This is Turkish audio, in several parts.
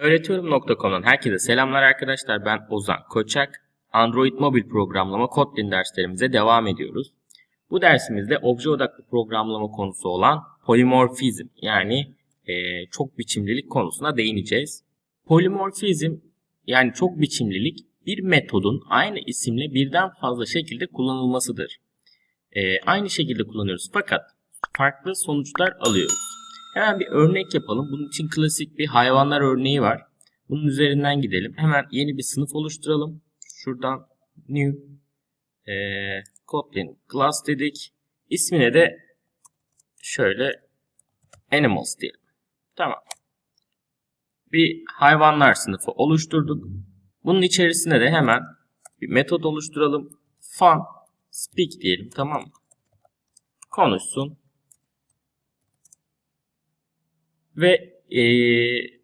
Öğretiyorum.com'dan herkese selamlar arkadaşlar. Ben Ozan Koçak. Android mobil programlama Kotlin derslerimize devam ediyoruz. Bu dersimizde obje odaklı programlama konusu olan polimorfizm yani e, çok biçimlilik konusuna değineceğiz. Polimorfizm yani çok biçimlilik bir metodun aynı isimle birden fazla şekilde kullanılmasıdır. E, aynı şekilde kullanıyoruz fakat farklı sonuçlar alıyoruz. Hemen bir örnek yapalım. Bunun için klasik bir hayvanlar örneği var. Bunun üzerinden gidelim. Hemen yeni bir sınıf oluşturalım. Şuradan new e, Kotlin class dedik. İsmine de şöyle animals diyelim. Tamam. Bir hayvanlar sınıfı oluşturduk. Bunun içerisine de hemen bir metot oluşturalım. Fun speak diyelim tamam mı? Konuşsun. Ve ee,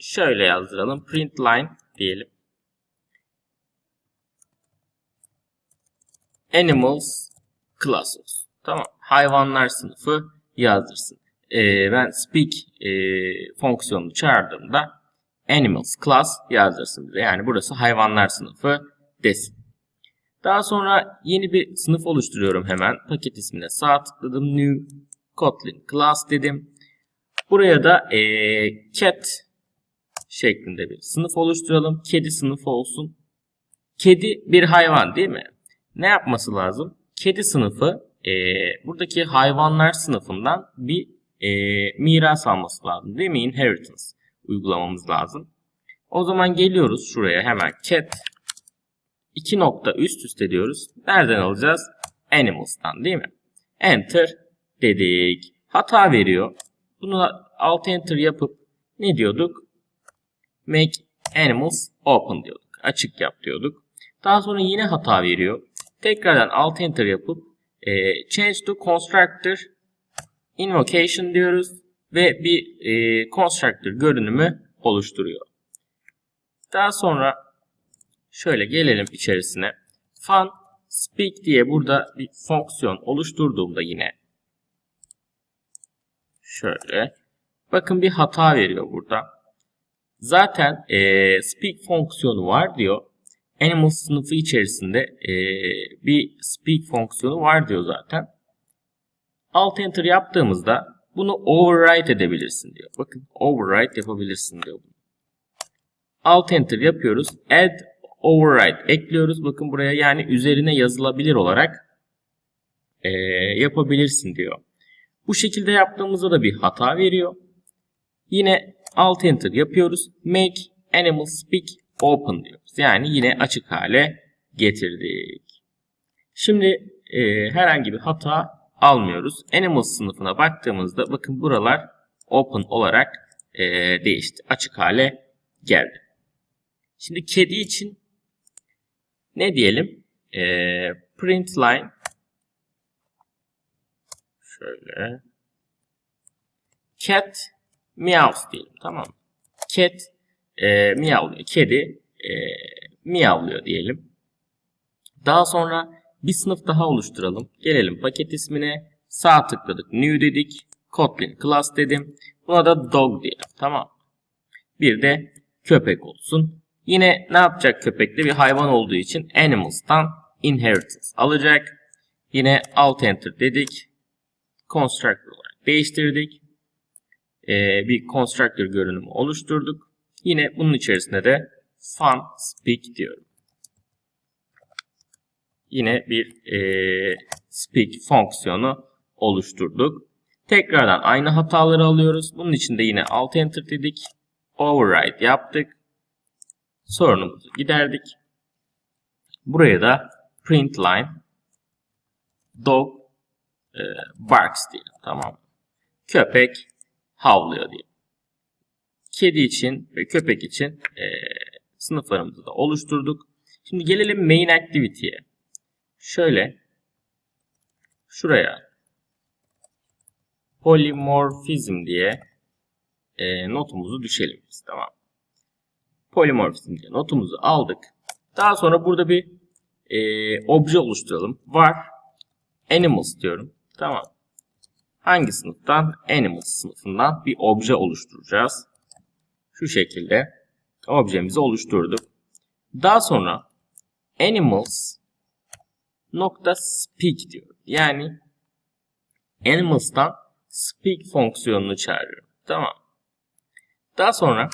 şöyle yazdıralım. Print line diyelim. Animals classes. Tamam. Hayvanlar sınıfı yazdırsın. Ee, ben speak e, fonksiyonunu çağırdığımda animals class yazdırsın. Yani burası hayvanlar sınıfı desin. Daha sonra yeni bir sınıf oluşturuyorum hemen. Paket ismine sağ tıkladım. New Kotlin class dedim. Buraya da e, cat şeklinde bir sınıf oluşturalım. Kedi sınıfı olsun. Kedi bir hayvan değil mi? Ne yapması lazım? Kedi sınıfı e, buradaki hayvanlar sınıfından bir e, miras alması lazım değil mi? Inheritance uygulamamız lazım. O zaman geliyoruz şuraya hemen cat iki nokta üst üste diyoruz. Nereden alacağız? Animals'tan değil mi? Enter dedik. Hata veriyor. Bunu alt enter yapıp ne diyorduk? Make animals open diyorduk. Açık yap diyorduk. Daha sonra yine hata veriyor. Tekrardan alt enter yapıp e, change to constructor invocation diyoruz ve bir e, constructor görünümü oluşturuyor. Daha sonra şöyle gelelim içerisine. Fun speak diye burada bir fonksiyon oluşturduğumda yine Şöyle. Bakın bir hata veriyor burada. Zaten e, speak fonksiyonu var diyor. Animal sınıfı içerisinde e, bir speak fonksiyonu var diyor zaten. Alt enter yaptığımızda bunu override edebilirsin diyor. Bakın override yapabilirsin diyor. Alt enter yapıyoruz. Add override ekliyoruz. Bakın buraya yani üzerine yazılabilir olarak e, yapabilirsin diyor. Bu şekilde yaptığımızda da bir hata veriyor. Yine alt enter yapıyoruz. Make animal speak open diyoruz. Yani yine açık hale getirdik. Şimdi e, herhangi bir hata almıyoruz. Animal sınıfına baktığımızda bakın buralar open olarak e, değişti. Açık hale geldi. Şimdi kedi için ne diyelim? E, print line Şöyle. Cat meows diyelim tamam mı? Cat e, miyavlıyor. Kedi e, miyavlıyor diyelim. Daha sonra bir sınıf daha oluşturalım. Gelelim paket ismine. Sağ tıkladık. New dedik. Kotlin class dedim. Buna da dog diyelim. Tamam. Bir de köpek olsun. Yine ne yapacak köpekte bir hayvan olduğu için animals'tan inheritance alacak. Yine alt enter dedik constructor olarak değiştirdik. Ee, bir constructor görünümü oluşturduk. Yine bunun içerisinde de fun speak diyorum. Yine bir e, speak fonksiyonu oluşturduk. Tekrardan aynı hataları alıyoruz. Bunun için de yine alt enter dedik. Override yaptık. Sorunumuzu giderdik. Buraya da print line dog e, barks diyelim. Tamam Köpek havlıyor diyelim. Kedi için ve köpek için e, sınıflarımızı da oluşturduk. Şimdi gelelim main activity'ye. Şöyle şuraya polymorphism diye e, notumuzu düşelim biz. Tamam. Polymorphism diye notumuzu aldık. Daha sonra burada bir e, obje oluşturalım. Var animals diyorum. Tamam. Hangi sınıftan? Animals sınıfından bir obje oluşturacağız. Şu şekilde objemizi oluşturduk. Daha sonra animals nokta speak diyor. Yani animals'tan speak fonksiyonunu çağırıyorum. Tamam. Daha sonra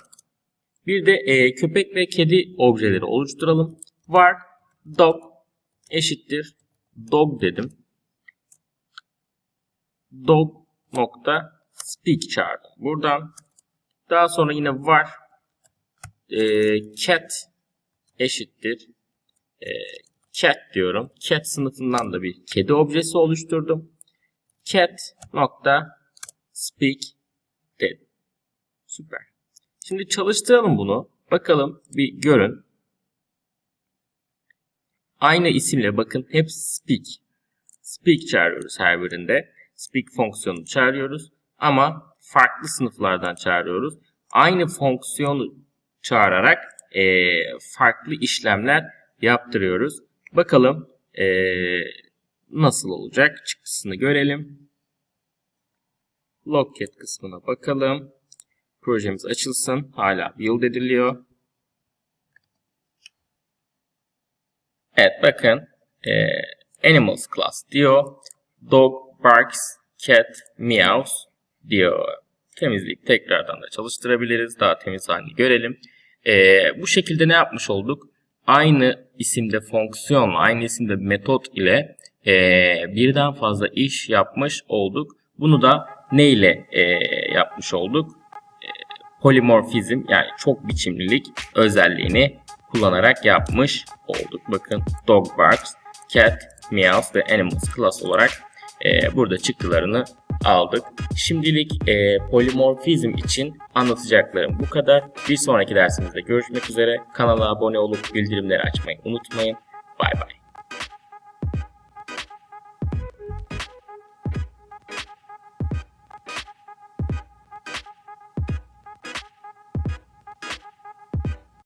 bir de e, köpek ve kedi objeleri oluşturalım. Var dog eşittir dog dedim. Dog nokta speak çağırdım. Buradan daha sonra yine var e, cat eşittir e, cat diyorum. Cat sınıfından da bir kedi objesi oluşturdum. Cat nokta speak dedim. Süper. Şimdi çalıştıralım bunu. Bakalım bir görün. Aynı isimle bakın hep speak. Speak çağırıyoruz her birinde. Speak fonksiyonunu çağırıyoruz. Ama farklı sınıflardan çağırıyoruz. Aynı fonksiyonu çağırarak e, farklı işlemler yaptırıyoruz. Bakalım e, nasıl olacak çıktısını görelim. Logcat kısmına bakalım. Projemiz açılsın. Hala build ediliyor. Evet bakın e, animals class diyor. Dog barks, cat meows diyor. Temizleyip tekrardan da çalıştırabiliriz. Daha temiz halini görelim. E, bu şekilde ne yapmış olduk? Aynı isimde fonksiyon, aynı isimde metot ile e, birden fazla iş yapmış olduk. Bunu da ne ile e, yapmış olduk? E, polimorfizm yani çok biçimlilik özelliğini kullanarak yapmış olduk. Bakın dog barks, cat meows ve animals class olarak e, burada çıktılarını aldık. Şimdilik e, polimorfizm için anlatacaklarım bu kadar. Bir sonraki dersimizde görüşmek üzere. Kanala abone olup bildirimleri açmayı unutmayın. Bay bay.